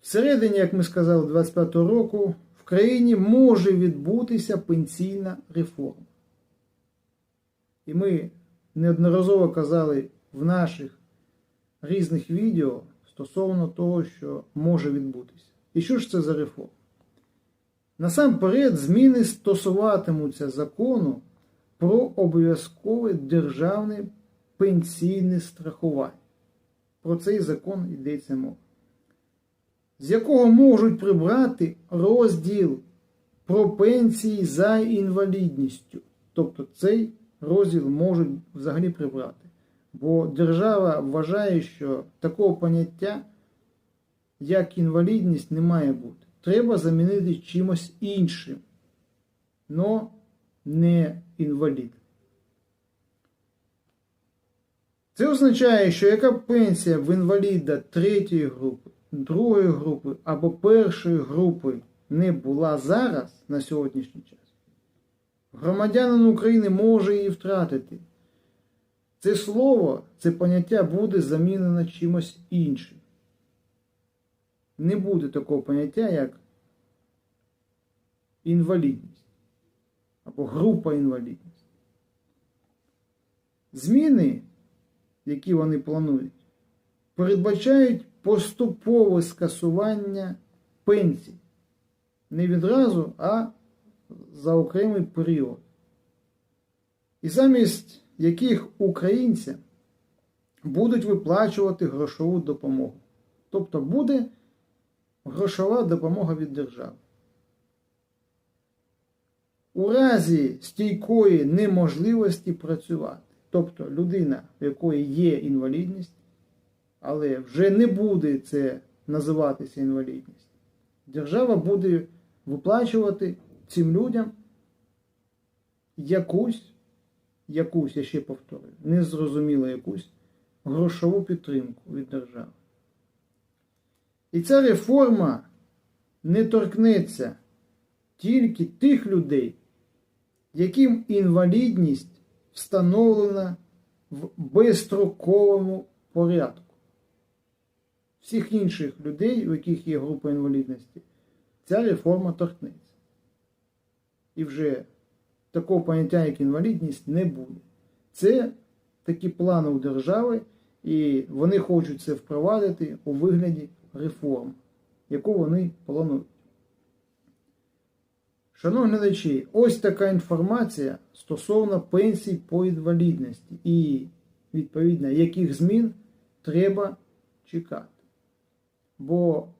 Всередині, як ми сказали, 25 року в країні може відбутися пенсійна реформа. І ми неодноразово казали в наших різних відео стосовно того, що може відбутися. І що ж це за реформа? Насамперед, зміни стосуватимуться закону про обов'язкове державне пенсійне страхування. Про цей закон йдеться мова. З якого можуть прибрати розділ про пенсії за інвалідністю. Тобто цей розділ можуть взагалі прибрати. Бо держава вважає, що такого поняття, як інвалідність, не має бути. Треба замінити чимось іншим, но не інвалід. Це означає, що яка пенсія в інваліда третьої групи, другої групи або першої групи не була зараз на сьогоднішній час, громадянин України може її втратити. Це слово, це поняття буде замінено чимось іншим. Не буде такого поняття, як інвалідність або група інвалідність. Зміни, які вони планують, передбачають поступове скасування пенсій. Не відразу, а за окремий період. І замість яких українцям будуть виплачувати грошову допомогу. Тобто буде грошова допомога від держави. У разі стійкої неможливості працювати. Тобто людина, в якої є інвалідність, але вже не буде це називатися інвалідність, держава буде виплачувати цим людям якусь, якусь, я ще повторюю, незрозуміло якусь грошову підтримку від держави. І ця реформа не торкнеться тільки тих людей, яким інвалідність встановлена в безстроковому порядку. Всіх інших людей, у яких є група інвалідності, ця реформа торкнеться. І вже такого поняття, як інвалідність, не буде. Це такі плани у держави, і вони хочуть це впровадити у вигляді реформ, яку вони планують. Шановні глядачі, ось така інформація стосовно пенсій по інвалідності і, відповідно, яких змін треба чекати. Бо